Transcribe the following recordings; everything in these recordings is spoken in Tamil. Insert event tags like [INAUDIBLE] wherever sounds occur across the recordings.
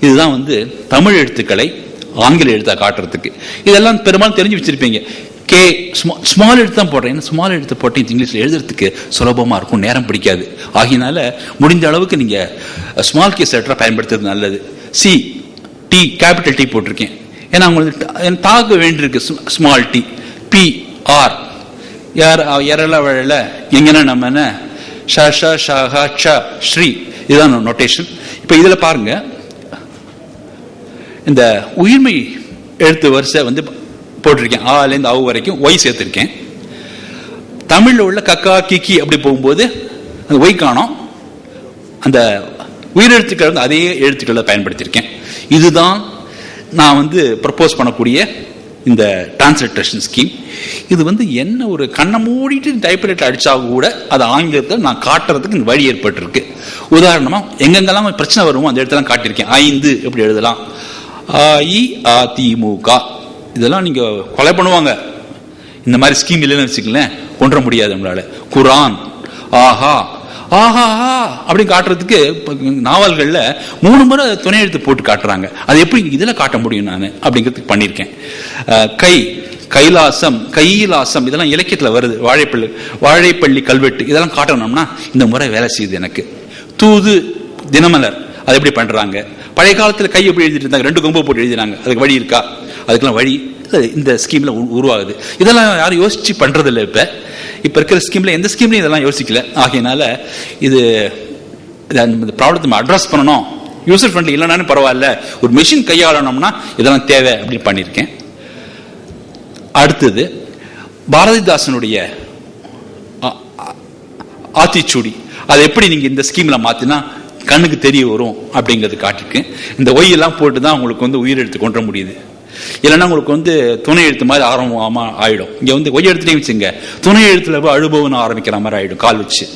இதுதான் வந்து தமிழ் எழுத்துக்களை ஆங்கில எழுத்தா காட்டுறதுக்கு. இதெல்லாம் பெரும்பாலும் தெரிஞ்சு வச்சிருப்பீங்க. கே ஸ்மால் எழுத்து தான் போடுறேன். ஸ்மால் எழுத்து போட்டு இங்கிலீஷில் எழுதுறதுக்கு சுலபமாக இருக்கும் நேரம் பிடிக்காது. ஆகினால முடிந்த அளவுக்கு நீங்கள் ஸ்மால் கேஸ் லெட்டராக பயன்படுத்துறது நல்லது. சி டி கேபிட்டல் டி போட்டிருக்கேன். ஏன்னா உங்களுக்கு ட- எனக்கு வேண்டியிருக்கு ஸ்மால் டி பி ஆர் யார் எரல வழல எங்கன்னா நம்ம என்ன ஷ ஷ ஷ ஹ ஷ ஸ்ரீ. இதுதான் நோட்டேஷன் இப்போ இதில் பாருங்கள் இந்த உயிர்மை எழுத்து வரிசை வந்து போட்டிருக்கேன். ஆலேருந்து அவு வரைக்கும் ஒய் சேர்த்துருக்கேன். தமிழில் உள்ள கக்கா கிக்கி அப்படி போகும்போது அந்த ஒய் காணும். அந்த உயிரெழுத்துக்கள் வந்து அதே எழுத்துக்களை பயன்படுத்தியிருக்கேன். இதுதான் நான் வந்து ப்ரப்போஸ் பண்ணக்கூடிய இந்த டிரான்ஸ்லேட்டேஷன் ஸ்கீம் இது வந்து என்ன ஒரு கண்ணை மூடிட்டு டைப்ரைட்டர் அடித்தா கூட அது ஆங்கிலத்தில் நான் காட்டுறதுக்கு இந்த வழி ஏற்பட்டிருக்கு. உதாரணமாக எங்கெங்கெல்லாம் பிரச்சனை வருமோ அந்த இடத்துல காட்டியிருக்கேன். ஐந்து எப்படி எழுதலாம். அஇஅதிமுக. இ இதெல்லாம் நீங்க கொலை பண்ணுவாங்க. இந்த மாதிரி ஸ்கீம் இல்லைன்னு வச்சுக்கலேன் கொன்ற முடியாது நம்மளால. குரான் ஆஹா ஆஹா ஆஹா அப்படின்னு காட்டுறதுக்கு நாவல்களில் மூணு முறை துணை எழுத்து போட்டு காட்டுறாங்க. அது எப்படி இதில் காட்ட முடியும் நான்? அப்படிங்கிறதுக்கு பண்ணியிருக்கேன். கை கைலாசம் கைலாசம் இதெல்லாம் இலக்கியத்தில் வருது. வாழைப்பள்ளி வாழைப்பள்ளி கல்வெட்டு இதெல்லாம் காட்டணும்னா இந்த முறை வேலை செய்யுது எனக்கு. தூது தினமலர் அது எப்படி பண்ணுறாங்க பழைய காலத்தில் கை எப்படி எழுதிட்டு இருந்தாங்க ரெண்டு கொம்பு போட்டு எழுதினாங்க. அதுக்கு வழி இருக்கா? அதுக்கெல்லாம் வழி இந்த ஸ்கீம்ல உ- உருவாகுது. இதெல்லாம் யாரும் யோசிச்சு பண்றது இல்லை இப்ப. இப்ப இருக்கிற ஸ்கீம்ல எந்த ஸ்கீம்லயும் இதெல்லாம் யோசிக்கல. ஆகையினால இது இந்த ப்ராப்ளத்தை அட்ரஸ் பண்ணணும். யூசர் ஃப்ரெண்ட்லி இல்லைனாலும் பரவாயில்ல. ஒரு மிஷின் கையாளணும்னா இதெல்லாம் தேவை அப்படின்னு பண்ணியிருக்கேன். அடுத்தது பாரதிதாசனுடைய ஆத்திச்சூடி. அதை எப்படி நீங்க இந்த ஸ்கீம்ல மாத்தினா கண்ணுக்கு தெரிய வரும் அப்படிங்கிறது காட்டிருக்கு இந்த ஒய் எல்லாம் போட்டு தான் உங்களுக்கு வந்து உயிரெழுத்து கொண்டு வர முடியுது. இல்லைன்னா உங்களுக்கு வந்து துணை எழுத்து மாதிரி ஆரம்பமா ஆயிடும். இங்க வந்து ஒய் எடுத்துட்டே வச்சுங்க. துணை எழுத்துல போய் அழுபவன்னு ஆரம்பிக்கிற மாதிரி ஆயிடும் கால் வச்சு.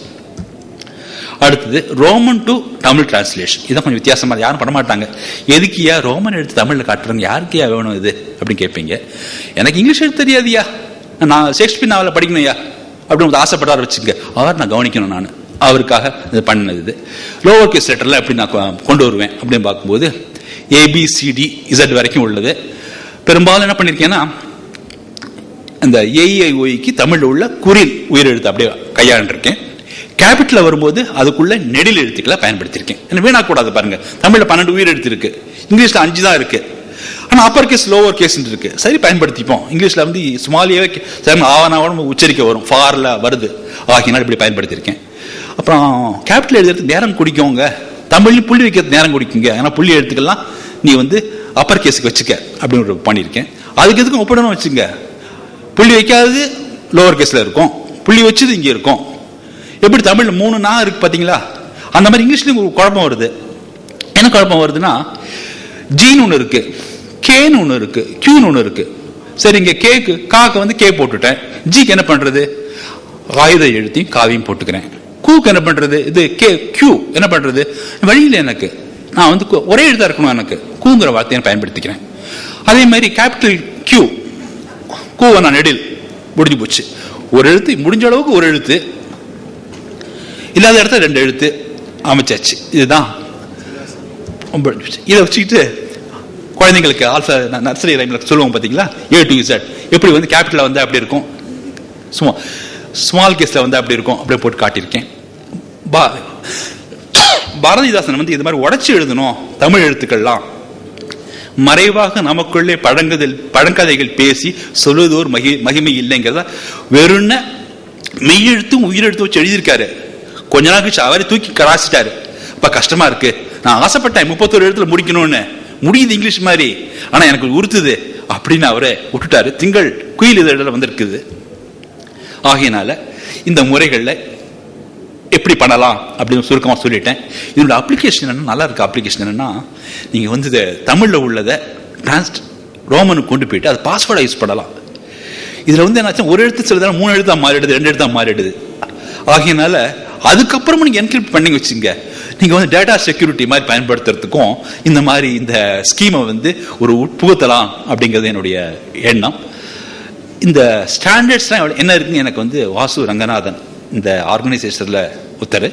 அடுத்தது ரோமன் டு தமிழ் டிரான்ஸ்லேஷன் இதான் கொஞ்சம் வித்தியாசமா யாரும் பண்ண மாட்டாங்க. எதுக்கியா ரோமன் எழுத்து தமிழ்ல காட்டுறாங்க யாருக்கியா வேணும் இது அப்படின்னு கேட்பீங்க. எனக்கு இங்கிலீஷ் எழுத்து தெரியாதுயா நான் ஷேக்ஸ்பியர் நாவலை படிக்கணும்யா. அப்படின்னு ஒரு ஆசைப்பட்டார் வச்சுங்க அவர் நான் கவனிக்கணும் நான். அவருக்காக இது பண்ணது இது. லோவர் கேஸ் லெட்டர்ல எப்படி நான் கொண்டு வருவேன் அப்படின்னு பார்க்கும்போது ஏபிசிடி இசட் வரைக்கும் உள்ளது. பெரும்பாலும் என்ன பண்ணியிருக்கேன்னா அந்த ஏஐஒய்க்கு தமிழ்ல உள்ள குரில் உயிரெழுத்து அப்படியே கையாண்டிருக்கேன். கேபிட்டல் வரும்போது அதுக்குள்ள நெடில் எழுத்துக்களை பயன்படுத்தியிருக்கேன். என்ன வீணாக்கூடாது பாருங்க. தமிழ்ல பன்னெண்டு உயிர் எழுத்து இருக்கு. இங்கிலீஷ்ல அஞ்சு தான் இருக்கு. ஆனா அப்பர் கேஸ் லோவர் கேஸ் இருக்கு. சரி பயன்படுத்திப்போம். இங்கிலீஷ்ல வந்து சுமாலியாவே ஆவணாவோட உச்சரிக்க வரும். ஃபார்ல வருது. ஆகினால் இப்படி பயன்படுத்தியிருக்கேன். அப்புறம் கேபிட்டல் எழுதுறதுக்கு நேரம் குடிக்கோங்க. தமிழ் புள்ளி வைக்கிறது நேரம் குடிக்குங்க. ஏன்னா புள்ளி எழுத்துக்கெல்லாம் நீ வந்து அப்பர் கேஸுக்கு வச்சுக்க அப்படின்னு ஒரு பண்ணியிருக்கேன். அதுக்கு எதுக்கும் ஒப்பிடணும் வச்சுங்க புள்ளி வைக்காதது லோவர் கேஸில் இருக்கும். புள்ளி வச்சது இங்கே இருக்கும். எப்படி தமிழ் மூணு நா இருக்கு பார்த்தீங்களா? அந்த மாதிரி இங்கிலீஷ்லையும் ஒரு குழப்பம் வருது. என்ன குழப்பம் வருதுன்னா ஜீன் ஒன்று இருக்கு. கேன்னு ஒன்று இருக்கு. கியூன்னு ஒன்று இருக்கு. சரி இங்கே கேக்கு காக்கு வந்து கே போட்டுட்டேன். ஜிக்கு என்ன பண்ணுறது ஆயுத எழுத்தையும் காவியும் போட்டுக்கிறேன். கூக்கு என்ன பண்றது? இது கே கியூ என்ன பண்றது? வழியில் எனக்கு நான் வந்து ஒரே எழுத்தா இருக்கணும் எனக்கு? கூங்கிற வார்த்தையை நான் பயன்படுத்திக்கிறேன். அதே மாதிரி கேபிட்டல் கியூ கூவை நான் நெடில் முடிஞ்சு போச்சு. ஒரு எழுத்து முடிஞ்ச அளவுக்கு ஒரு எழுத்து. இல்லாத இடத்துல ரெண்டு எழுத்து அமைச்சாச்சு. இதுதான். ரொம்ப இதை வச்சுக்கிட்டு குழந்தைங்களுக்கு ஆல்ஃபா நர்சரி ரைமில் சொல்லுவோம் பார்த்தீங்களா ஏ டு இசட் எப்படி வந்து கேபிட்டலில் வந்து அப்படி இருக்கும்? சும்மா ஸ்மால் கேஸில் வந்து அப்படி இருக்கும்? அப்படியே போட்டு காட்டியிருக்கேன். பா பாரதிதாசன் வந்து இது மாதிரி உடைச்சு எழுதணும் தமிழ் எழுத்துக்கள்லாம். மறைவாக நமக்குள்ளே பழங்குதல் பழங்கதைகள் பேசி சொல்லுவதோர் மகி மகிமை இல்லைங்கிறத வெறும்ன மெய்யெழுத்தும் உயிரெழுத்தும் வச்சு எழுதியிருக்காரு. கொஞ்ச நாள் கழிச்சு அவரே தூக்கி கராசிட்டாரு இப்ப கஷ்டமா இருக்கு. நான் ஆசைப்பட்டேன் முப்பத்தோரு எழுத்துல முடிக்கணும்னு. முடியுது இங்கிலீஷ் மாதிரி. ஆனா எனக்கு உறுத்துது. அப்படின்னு அவரை விட்டுட்டாரு. திங்கள் குயில் இதழில் வந்திருக்குது. ஆகையினால இந்த முறைகள்ல எப்படி பண்ணலாம் அப்படின்னு சுருக்கமாக சொல்லிட்டேன். இதோட அப்ளிகேஷன் என்ன நல்லா இருக்க அப்ளிகேஷன் என்னன்னா நீங்கள் வந்து இதை தமிழில் உள்ளதை டிரான்ஸ் ரோமனுக்கு கொண்டு போயிட்டு அது பாஸ்வேர்டை யூஸ் பண்ணலாம். இதில் வந்து என்னாச்சும் ஒரு எழுத்து சிலதான மூணு எழுத்தாக மாறிடுது ரெண்டு எழுத்தாக மாறிடுது. ஆகையினால அதுக்கப்புறமும் நீங்கள் என்கிரிப்ட் பண்ணி வச்சுங்க நீங்கள் வந்து டேட்டா செக்யூரிட்டி மாதிரி பயன்படுத்துறதுக்கும் இந்த மாதிரி இந்த ஸ்கீமை வந்து ஒரு உட்புகுத்தலாம் அப்படிங்கிறது என்னுடைய எண்ணம். இந்த ஸ்டாண்டர்ட்ஸ்லாம் என்ன இருக்குன்னு எனக்கு வந்து வாசு ரங்கநாதன் இந்த ஆர்கனைசேஷனில் ஒருத்தர்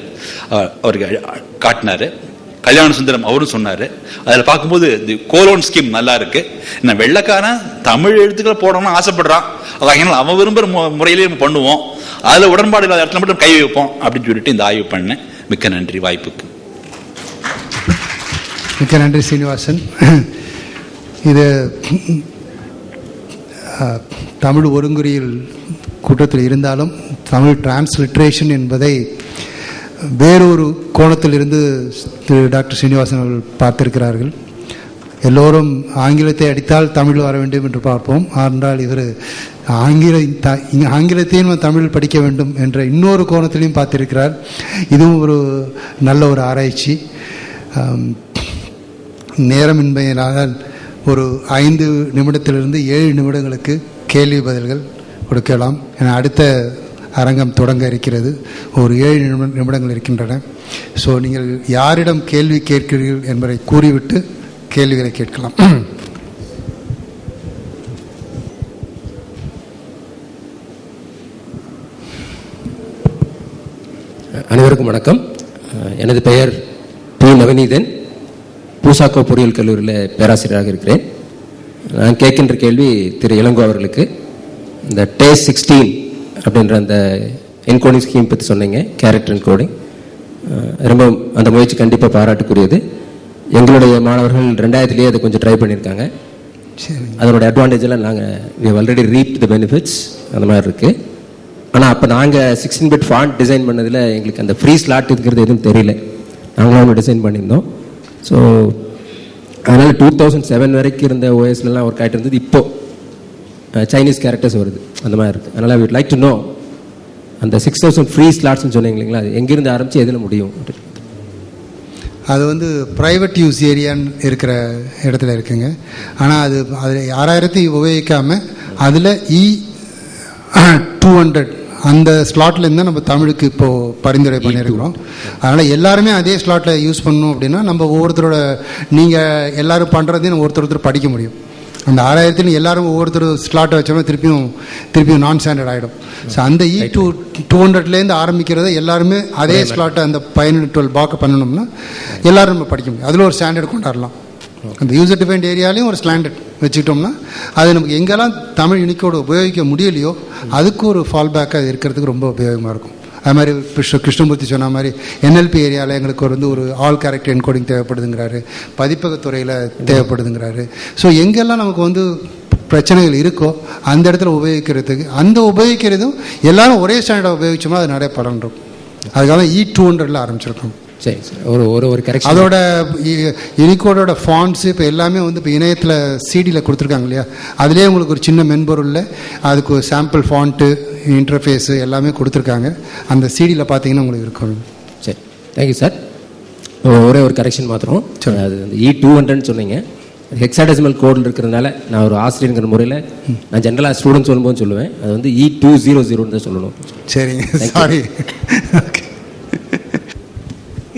அவருக்கு காட்டினாரு. கல்யாண சுந்தரம் அவரும் சொன்னார். அதில் பார்க்கும்போது தி கோலோன் ஸ்கீம் நல்லா இருக்கு. நான் வெள்ளைக்காரன் தமிழ் எழுத்துக்களை போடணும்னு ஆசைப்படுறான். அதனால அவன் விரும்புகிற மு- முறையிலே நம்ம பண்ணுவோம். அதில் உடன்பாடு இல்லாத இடத்துல மட்டும் கை வைப்போம் அப்படின்னு சொல்லிட்டு இந்த ஆய்வு பண்ணேன் மிக்க நன்றி. வாய்ப்புக்கு. மிக்க நன்றி சீனிவாசன். இது தமிழ் ஒருங்குறியில் கூட்டத்தில் இருந்தாலும் தமிழ் டிரான்ஸ்லிட்ரேஷன் என்பதை வேறொரு கோணத்திலிருந்து திரு டாக்டர் சீனிவாசன் அவர்கள் பார்த்திருக்கிறார்கள். எல்லோரும் ஆங்கிலத்தை அடித்தால் தமிழ் வர வேண்டும் என்று பார்ப்போம். ஆனால் இவர் ஆங்கில ஆங்கிலத்தையும் தமிழ் படிக்க வேண்டும் என்ற இன்னொரு கோணத்திலையும் பார்த்திருக்கிறார். இதுவும் ஒரு நல்ல ஒரு ஆராய்ச்சி. ஆம், நேரமின்மையினால் ஒரு ஐந்து நிமிடத்திலிருந்து ஏழு நிமிடங்களுக்கு கேள்வி பதில்கள் கொடுக்கலாம். என அடுத்த அரங்கம் தொடங்க இருக்கிறது. ஒரு ஏழு நிமிடங்கள் இருக்கின்றன. ஸோ நீங்கள் யாரிடம் கேள்வி கேட்கிறீர்கள் என்பதை கூறிவிட்டு கேள்விகளை கேட்கலாம். அனைவருக்கும் வணக்கம். எனது பெயர் பி. நவநீதன். பூசாக்கோ பொறியியல் கல்லூரியில் பேராசிரியராக இருக்கிறேன். நான் கேட்கின்ற கேள்வி திரு. இளங்கோ அவர்களுக்கு. இந்த டே சிக்ஸ்டீன் அப்படின்ற அந்த என்கோடிங் ஸ்கீம் பற்றி சொன்னீங்க கேரக்டர் என்கோடிங் ரொம்ப அந்த முயற்சி கண்டிப்பாக பாராட்டுக்குரியது. எங்களுடைய மாணவர்கள் ரெண்டாயிரத்துலேயே அதை கொஞ்சம் ட்ரை பண்ணியிருக்காங்க. சரி அதனோட அட்வான்டேஜ் எல்லாம் நாங்கள் ஆல்ரெடி ரீப் த பெனிஃபிட்ஸ் அந்த மாதிரி இருக்கு. ஆனால் அப்போ நாங்கள் சிக்ஸ்டீன் பிட் ஃபாண்ட் டிசைன் பண்ணதில் எங்களுக்கு அந்த ஃப்ரீ ஸ்லாட் இருக்கிறது எதுவும் தெரியல. நாங்களும் ஒன்று டிசைன் பண்ணியிருந்தோம். ஸோ அதனால் டூ தௌசண்ட் செவன் வரைக்கும் இருந்த ஓஎஸ்லாம் ஒர்க் ஆகிட்டு இருந்தது. இப்போ சைனீஸ் கேரக்டர்ஸ் வருது. அந்த மாதிரி இருக்குது அதனால் I would like to know அந்த சிக்ஸ் தௌசண்ட் ஃப்ரீ ஸ்லாட்ஸ்னு சொன்னீங்க இல்லைங்களா? அது எங்கேருந்து ஆரம்பித்து எதில் முடியும்? அது வந்து ப்ரைவேட் யூஸ் ஏரியான்னு இருக்கிற இடத்துல இருக்குங்க. ஆனால் அது அது ஆறாயிரத்தி உபயோகிக்காமல் அதில் இ டூ ஹண்ட்ரட் அந்த ஸ்லாட்ல இருந்தால் நம்ம தமிழுக்கு இப்போது பரிந்துரை பண்ணியிருக்கிறோம். அதனால் எல்லாருமே அதே ஸ்லாட்டில் யூஸ் பண்ணணும் அப்படின்னா நம்ம ஒவ்வொருத்தரோட நீங்கள் எல்லாரும் பண்ணுறதையும் நம்ம ஒருத்தர் ஒருத்தர் படிக்க முடியும். அந்த ஆறாயிரத்தில் எல்லாரும் ஒவ்வொருத்தர் ஸ்லாட்டை வச்சோம்னா திருப்பியும் திருப்பியும் நான் ஸ்டாண்டர்ட் ஆகிடும் ஸோ அந்த இ டூ டூ ஹண்ட்ரட்லேருந்து ஆரம்பிக்கிறத எல்லாருமே அதே ஸ்லாட்டை அந்த பதினெட்டு டுவெல் பாக்க பண்ணணும்னா எல்லாரும் நம்ம படிக்க முடியும். அதில் ஒரு ஸ்டாண்டர்ட் கொண்டாடலாம். அந்த யூசர் டிஃபைன்ட் ஏரியாலையும் ஒரு ஸ்டாண்டர்ட் வச்சுக்கிட்டோம்னா அது நமக்கு எங்கெல்லாம் தமிழ் யூனிக்கோடு உபயோகிக்க முடியலையோ அதுக்கு ஒரு ஃபால் பேக்காக அது இருக்கிறதுக்கு ரொம்ப உபயோகமாக இருக்கும். அது மாதிரி கிருஷ்ண கிருஷ்ணமூர்த்தி சொன்ன மாதிரி என்எல்பி ஏரியாவில் எங்களுக்கு வந்து ஒரு ஆல் கேரக்டர் என்கோடிங் தேவைப்படுதுங்கிறாரு. பதிப்பகத்துறையில் தேவைப்படுதுங்கிறாரு. ஸோ எங்கெல்லாம் நமக்கு வந்து பிரச்சனைகள் இருக்கோ அந்த இடத்துல உபயோகிக்கிறதுக்கு அந்த உபயோகிக்கிறதும் எல்லாரும் ஒரே ஸ்டாண்டர்டை உபயோகிச்சோம்னா அது நிறைய பலன் இருக்கும். அதுக்காக இ டூ ஹண்ட்ரட்ல ஆரம்பிச்சிருக்கோம். சரி சார். ஒரு ஒரு ஒரு கரெக்ஷன் அதோட யூனிகோடோட ஃபாண்ட்ஸ் இப்போ எல்லாமே வந்து இப்போ இணையத்தில் சிடியில் கொடுத்துருக்காங்க இல்லையா? அதுலேயே உங்களுக்கு ஒரு சின்ன மென்பொருளில் அதுக்கு ஒரு சாம்பிள் ஃபாண்ட்டு இன்டர்ஃபேஸு எல்லாமே கொடுத்துருக்காங்க. அந்த சிடியில் பார்த்தீங்கன்னா உங்களுக்கு இருக்கும். சரி. தேங்க்யூ சார் ஒரே ஒரு கரெக்ஷன் மாத்திரம். அது அந்த இ டூ ஹண்ட்ரட்னு சொன்னீங்க. ஹெக்ஸாடெசிமல் கோடில் இருக்கிறதுனால நான் ஒரு ஆசிரியருங்கிற முறையில் நான் ஜென்ரலாக ஸ்டூடெண்ட் சொல்லும்போது சொல்லுவேன். அது வந்து இ டூ ஜீரோ ஜீரோன்னு தான் சொல்லணும். சரிங்க. சாரி [LAUGHS]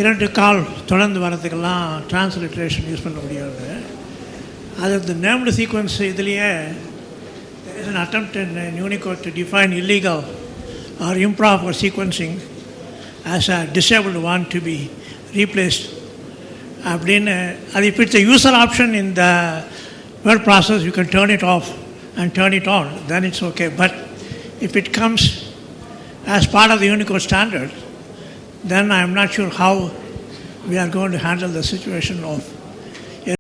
இரண்டு கால் தொடர்ந்து வரதுக்கெல்லாம் டிரான்ஸ்லிட்ரேஷன் யூஸ் பண்ண முடியாது அது இந்த நேம்டு சீக்வன்ஸ் இதுலேயே is an attempt in Unicode to define illegal or improper sequencing as a disable want to be replace அப்படின்னு அது இப்போ it's user option in the word process you can turn it off and turn it on then it's okay but if it comes as part of the Unicode standard then I am not sure how we are going to handle the situation of